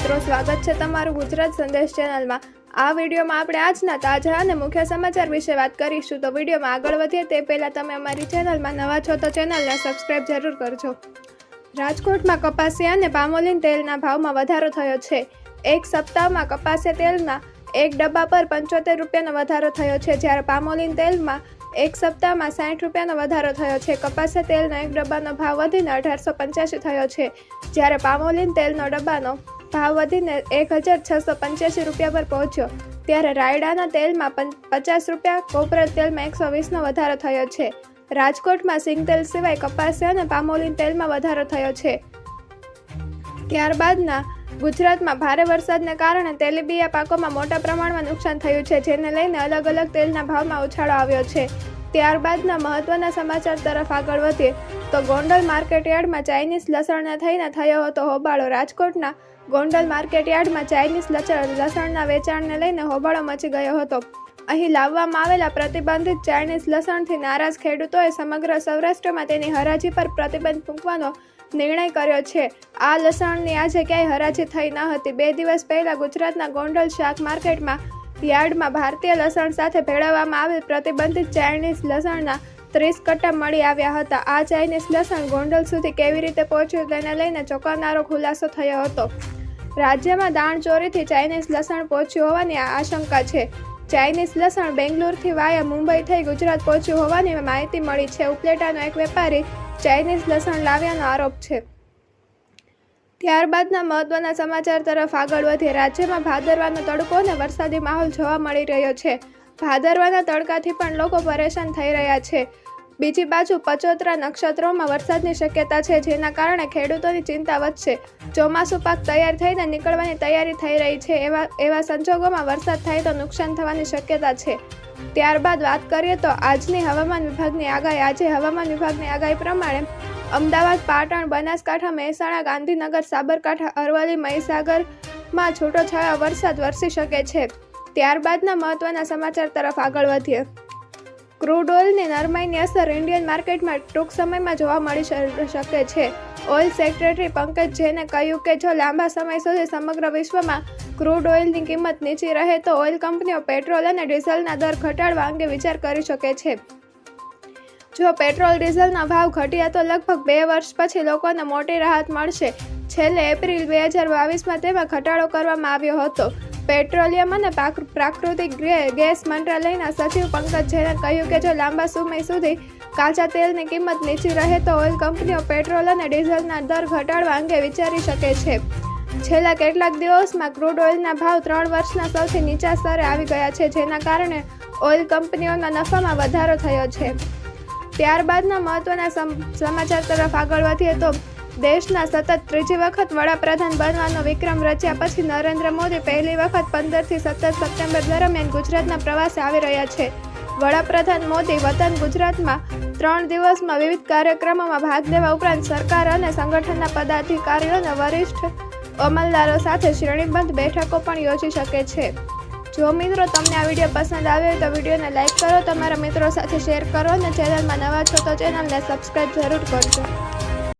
મિત્રો, સ્વાગત છે તમારું ગુજરાત સંદેશ ચેનલમાં. આ વિડીયોમાં આપણે આજના તાજા અને મુખ્ય સમાચાર વિશે વાત કરીશું. તો વિડીયોમાં આગળ વધીએ તે પહેલાં તમે અમારી ચેનલમાં નવા છો તો ચેનલને સબસ્ક્રાઇબ જરૂર કરજો. રાજકોટમાં કપાસિયા અને પામોલીન તેલના ભાવમાં વધારો થયો છે. એક સપ્તાહમાં કપાસિયા તેલના એક ડબ્બા પર પંચોતેર રૂપિયાનો વધારો થયો છે. જ્યારે પામોલીન તેલમાં એક સપ્તાહમાં સાઠ રૂપિયાનો વધારો થયો છે. કપાસિયા તેલનો એક ડબ્બાનો ભાવ વધીને અઢારસો પંચ્યાસી થયો છે. જ્યારે પામોલીન તેલનો ડબ્બાનો ભાવ વધીને એક હજાર છસો પંચ્યાસી રૂપિયા પર પહોંચ્યો. ત્યારે રાયડાના તેલમાં પચાસ રૂપિયા કોપરલ તેલમાં એકસો વીસનો વધારો થયો છે. રાજકોટમાં સિંગતેલ સિવાય કપાસિયા અને પામોલીન તેલમાં વધારો થયો છે. ત્યારબાદના ગુજરાતમાં ભારે વરસાદને કારણે તેલીબિયા પાકોમાં મોટા પ્રમાણમાં નુકસાન થયું છે, જેને લઈને અલગ અલગ તેલના ભાવમાં ઉછાળો આવ્યો છે. ત્યારબાદના મહત્વના સમાચાર તરફ આગળ વધીએ, તો ગોંડલ માર્કેટયાર્ડમાં ચાઇનીઝ લસણને થઈને થયો હતો હોબાળો. રાજકોટના ગોંડલ માર્કેટયાર્ડમાં ચાઇનીઝ લસણના વેચાણને લઈને હોબાળો મચી ગયો હતો. અહીં લાવવામાં આવેલા પ્રતિબંધિત ચાઇનીઝ લસણથી નારાજ ખેડૂતોએ સમગ્ર સૌરાષ્ટ્રમાં તેની હરાજી પર પ્રતિબંધ મૂકવાનો નિર્ણય કર્યો છે. આ લસણની આજે ક્યાંય હરાજી થઈ ન હતી. બે દિવસ પહેલા ગુજરાતના ગોંડલ શાક માર્કેટમાં યાર્ડમાં ભારતીય લસણ સાથે ભેળવવામાં આવેલ પ્રતિબંધિત ચાઇનીઝ લસણના ત્રીસ કટ્ટા મળી આવ્યા હતા. આ ચાઇનીઝ લસણ ગોંડલ સુધી કેવી રીતે પહોંચ્યું તેને લઈને ચોંકાવનારો ખુલાસો થયો હતો. રાજ્યમાં દાણચોરીથી ચાઇનીઝ લસણ પહોંચ્યું હોવાની આશંકા છે. ચાઇનીઝ લસણ બેંગ્લોરથી વાયા મુંબઈ થઈ ગુજરાત પહોંચ્યું હોવાની માહિતી મળી છે. ઉપલેટાનો એક વેપારી ચાઇનીઝ લસણ લાવ્યાનો આરોપ છે. ત્યારબાદના મહત્વના સમાચાર તરફ આગળ વધીએ. રાજ્યમાં ભાદરવાનો તડકો અને વરસાદી માહોલ જોવા મળી રહ્યો છે. ભાદરવાના તડકાથી પણ લોકો પરેશાન થઈ રહ્યા છે. બીજી બાજુ પચોતરા નક્ષત્રોમાં વરસાદની શક્યતા છે, જેના કારણે ખેડૂતોની ચિંતા વધશે. ચોમાસું પાક તૈયાર થઈને નીકળવાની તૈયારી થઈ રહી છે, એવા એવા સંજોગોમાં વરસાદ થાય તો નુકસાન થવાની શક્યતા છે. ત્યારબાદ વાત કરીએ તો આજની હવામાન વિભાગની આગાહી. આજે હવામાન વિભાગની આગાહી પ્રમાણે અમદાવાદ, પાટણ, બનાસકાંઠા, મહેસાણા, ગાંધીનગર, સાબરકાંઠા, અરવલ્લી, મહીસાગરમાં છૂટોછવાયો વરસાદ વરસી શકે છે. ત્યારબાદના મહત્વના સમાચાર તરફ આગળ વધીએ. ક્રૂડ ઓઇલની નરમાઈની અસર ઇન્ડિયન માર્કેટમાં ટૂંક સમયમાં જોવા મળી શકે છે. ઓઇલ સેક્રેટરી પંકજ જૈને કહ્યું કે જો લાંબા સમય સુધી સમગ્ર વિશ્વમાં ક્રૂડ ઓઇલની કિંમત નીચી રહે તો ઓઇલ કંપનીઓ પેટ્રોલ અને ડીઝલના દર ઘટાડવા અંગે વિચાર કરી શકે છે. જો પેટ્રોલ ડીઝલના ભાવ ઘટ્યા તો લગભગ બે વર્ષ પછી લોકોને મોટી રાહત મળશે. છેલ્લે એપ્રિલ બે હજાર બાવીસમાં તેમાં ઘટાડો કરવામાં આવ્યો હતો. પેટ્રોલિયમ અને પ્રાકૃતિક ગેસ મંત્રાલયના સચિવ પંકજ જૈને કહ્યું કે જો લાંબા સમય સુધી કાચા તેલની કિંમત નીચી રહે તો ઓઇલ કંપનીઓ પેટ્રોલ અને ડીઝલના દર ઘટાડવા અંગે વિચારી શકે છે. છેલ્લા કેટલાક દિવસમાં ક્રૂડ ઓઇલના ભાવ ત્રણ વર્ષના સૌથી નીચા સ્તરે આવી ગયા છે, જેના કારણે ઓઇલ કંપનીઓના નફામાં વધારો થયો છે. ત્યારબાદના મહત્વના સમ- સમાચાર તરફ આગળ વધીએ તો દેશના સતત ત્રીજી વખત વડાપ્રધાન બનવાનો વિક્રમ રચ્યા પછી નરેન્દ્ર મોદી પહેલી વખત પંદરથી સત્તર સપ્ટેમ્બર દરમિયાન ગુજરાતના પ્રવાસે આવી રહ્યા છે. વડાપ્રધાન મોદી વતન ગુજરાતમાં ત્રણ દિવસમાં વિવિધ કાર્યક્રમોમાં ભાગ લેવા ઉપરાંત સરકાર અને સંગઠનના પદાધિકારીઓ અને વરિષ્ઠ અમલદારો સાથે શ્રેણીબદ્ધ બેઠકો પણ યોજી શકે છે. જો મિત્રો તમને આ વીડિયો પસંદ આવ્યો તો વિડીયોને લાઇક કરો, તમારા મિત્રો સાથે શેર કરો અને ચેનલમાં નવા છો તો ચેનલને સબસ્ક્રાઈબ જરૂર કરજો.